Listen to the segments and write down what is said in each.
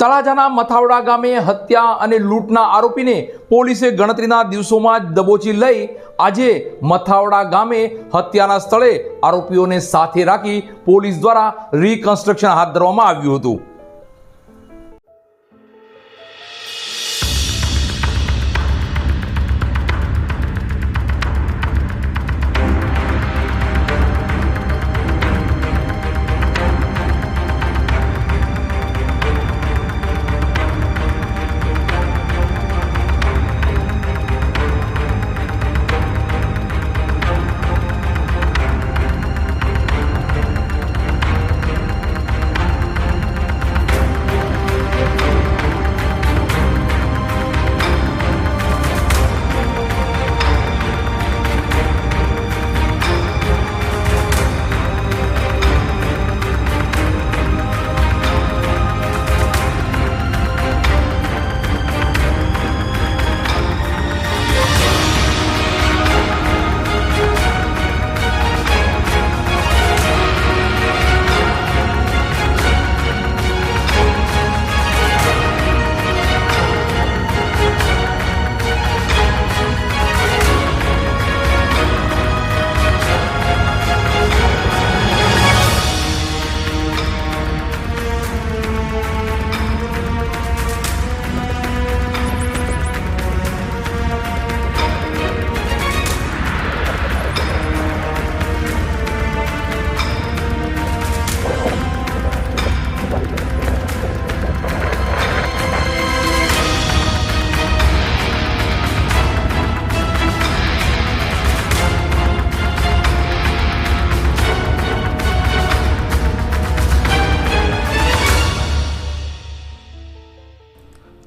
તળાજાના મથાવડા ગામે હત્યા અને લૂંટના આરોપીને પોલીસે ગણતરીના દિવસોમાં જ દબોચી લઈ આજે મથાવડા ગામે હત્યાના સ્થળે આરોપીઓને સાથે રાખી પોલીસ દ્વારા રિકન્સ્ટ્રક્શન હાથ ધરવામાં આવ્યું હતું.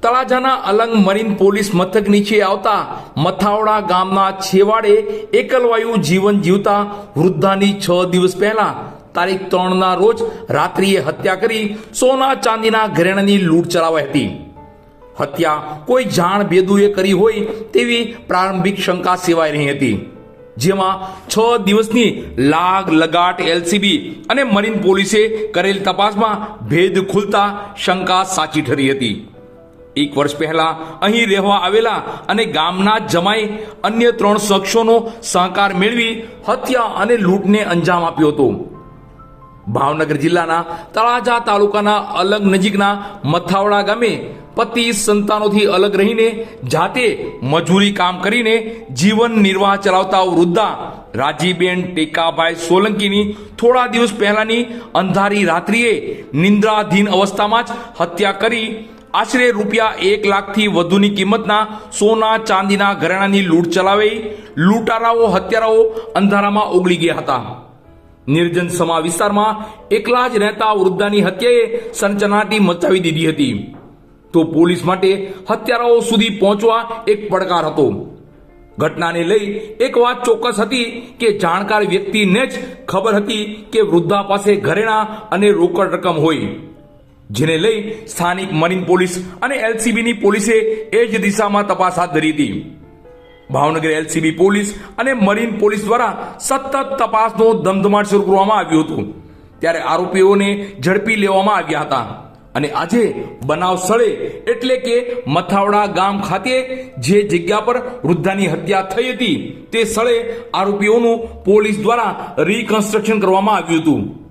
તળાજાના અલંગ મરીન પોલીસ મથક નીચે આવતા મથાવડા ગામના છેવાડે એકલવાયુ જીવન જીવતા વૃદ્ધાની છ દિવસ પહેલા તારીખ ત્રણના રોજ રાત્રિએ હત્યા કરી સોના ચાંદીના ઘરેણાની લૂંટ ચલાવાઈ હતી. હત્યા કોઈ જાણ બેદુએ કરી હોય તેવી પ્રારંભિક શંકા સેવાઈ રહી હતી. જેમાં છ દિવસની લાગ લગાટ એલસીબી અને મરીન પોલીસે કરેલ તપાસમાં ભેદ ખુલતા શંકા સાચી ઠરી હતી. એક વર્ષ પહેલા અહીં રહેવા આવેલા અને ગામના જમાઈ અન્ય ત્રણ શખ્સોનો સહકાર મેળવી હત્યા અને લૂંટને અંજામ આપ્યો હતો. ભાવનગર જિલ્લાના તળાજા તાલુકાના અલગ નજીકના મથાવડા ગામે પતિ સંતાનોથી અલગ રહીને જાતે મજૂરી કામ કરીને જીવન નિર્વાહ ચલાવતા વૃદ્ધા રાજીબેન ટેકાભાઈ સોલંકીની થોડા દિવસ પહેલાની અંધારી રાત્રિએ નિંદ્રાધીન અવસ્થામાં જ હત્યા કરી આશરે રૂપિયા એક લાખથી વધુની કિંમતના સોના, ચાંદીના ઘરેણાની લૂંટ ચલાવી લૂંટારાઓ, હત્યારાઓ અંધારામાં ઓગળી ગયા હતા. નિર્જન સમા વિસ્તારમાં એકલા જ રહેતા વૃદ્ધાની હત્યાએ સનચનાટી મચાવી દીધી હતી. તો પોલીસ માટે હત્યારાઓ સુધી પહોંચવા એક પડકાર હતો. ઘટનાને લઈ એક વાત ચોક્કસ હતી કે જાણકાર વ્યક્તિને જ ખબર હતી કે વૃદ્ધા પાસે ઘરેણા અને રોકડ રકમ હોય. જેને લઈ સ્થાનિક મરીન પોલીસ અને એલસીબીની પોલીસે એ જ દિશામાં તપાસ હાથ ધરી હતી. ભાવનગર એલસીબી પોલીસ અને મરીન પોલીસ દ્વારા સતત તપાસનો ધમધમાટ શરૂ કરવામાં આવ્યો હતો. ત્યારે આરોપીઓને ઝડપી લેવામાં આવ્યા હતા. અને આજે બનાવ સ્થળે એટલે કે મથાવડા ગામ ખાતે જે જગ્યા પર વૃદ્ધાની હત્યા થઈ હતી તે સ્થળે આરોપીઓનું પોલીસ દ્વારા રિકન્સ્ટ્રક્શન કરવામાં આવ્યું હતું.